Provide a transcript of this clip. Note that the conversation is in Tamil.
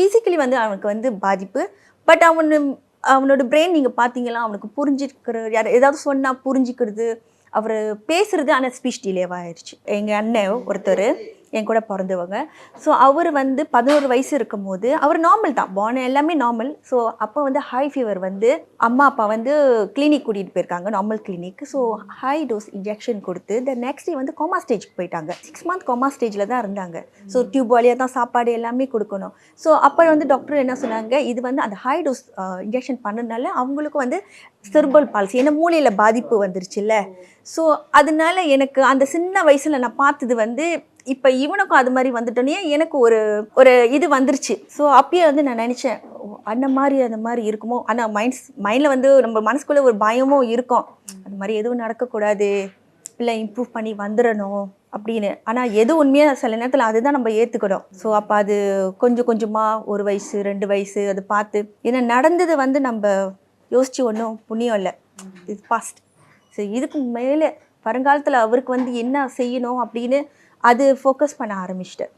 ஃபிசிக்கலி வந்து அவனுக்கு வந்து பாதிப்பு. பட் அவனு அவனோட பிரெயின் நீங்கள் பார்த்தீங்களா அவனுக்கு புரிஞ்சிருக்கிற யார் ஏதாவது சொன்னால் புரிஞ்சுக்கிறது. அவர் பேசுறது ஆனால் ஸ்பீச் டிலேவாகிடுச்சு எங்கள் அண்ணன் ஒருத்தர். என் கூட பிறந்தவங்க. ஸோ அவர் வந்து பதினோரு வயசு இருக்கும் போது அவர் நார்மல் தான். போன எல்லாமே நார்மல் ஸோ அப்போ வந்து ஹை ஃபீவர் வந்து அம்மா அப்பா வந்து கிளினிக் கூட்டிகிட்டு போயிருக்காங்க normal clinic so high dose injection கொடுத்து த நெக்ஸ்ட் டே வந்து கோமா ஸ்டேஜ்க்கு போயிட்டாங்க. சிக்ஸ் மந்த் கோமா ஸ்டேஜில் தான் இருந்தாங்க. ஸோ டியூப் வழியாக தான் சாப்பாடு எல்லாமே கொடுக்கணும். ஸோ அப்போ வந்து டாக்டர் என்ன சொன்னாங்க இது வந்து அந்த ஹை டோஸ் இன்ஜெக்ஷன் பண்ணனால அவங்களுக்கு வந்து செர்பல் பால்சி ஏன்னா மூளையில் பாதிப்பு வந்துருச்சுல்ல. ஸோ அதனால எனக்கு அந்த சின்ன வயசில் நான் பார்த்தது வந்து இப்போ இவனுக்கும் அது மாதிரி வந்துட்டோன்னே எனக்கு ஒரு ஒரு இது வந்துருச்சு. ஸோ அப்பயே வந்து நான் நினச்சேன் அந்த மாதிரி அந்த மாதிரி இருக்குமோ? ஆனால் மைண்ட்ஸ் மைண்டில் வந்து நம்ம மனசுக்குள்ளே ஒரு பயமும் இருக்கும். அந்த மாதிரி எதுவும் நடக்கக்கூடாது. இல்லை இம்ப்ரூவ் பண்ணி வந்துடணும் அப்படின்னு. ஆனால் எது உண்மையாக சில நேரத்தில் அதுதான் நம்ம ஏற்றுக்கணும் ஸோ அப்போ அது கொஞ்சம் கொஞ்சமாக ஒரு வயசு ரெண்டு வயசு அது பார்த்து. ஏன்னா நடந்தது வந்து நம்ம யோசித்து ஒன்றும் புண்ணியம் இல்லை. இது பாஸ்ட் ஸோ இதுக்கு மேலே வருங்காலத்தில் அவருக்கு வந்து என்ன செய்யணும் அப்படின்னு அது ஃபோக்கஸ் பண்ண ஆரம்பிச்சிட்டேன்